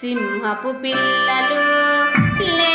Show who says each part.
Speaker 1: సింహపు పిల్లలు లే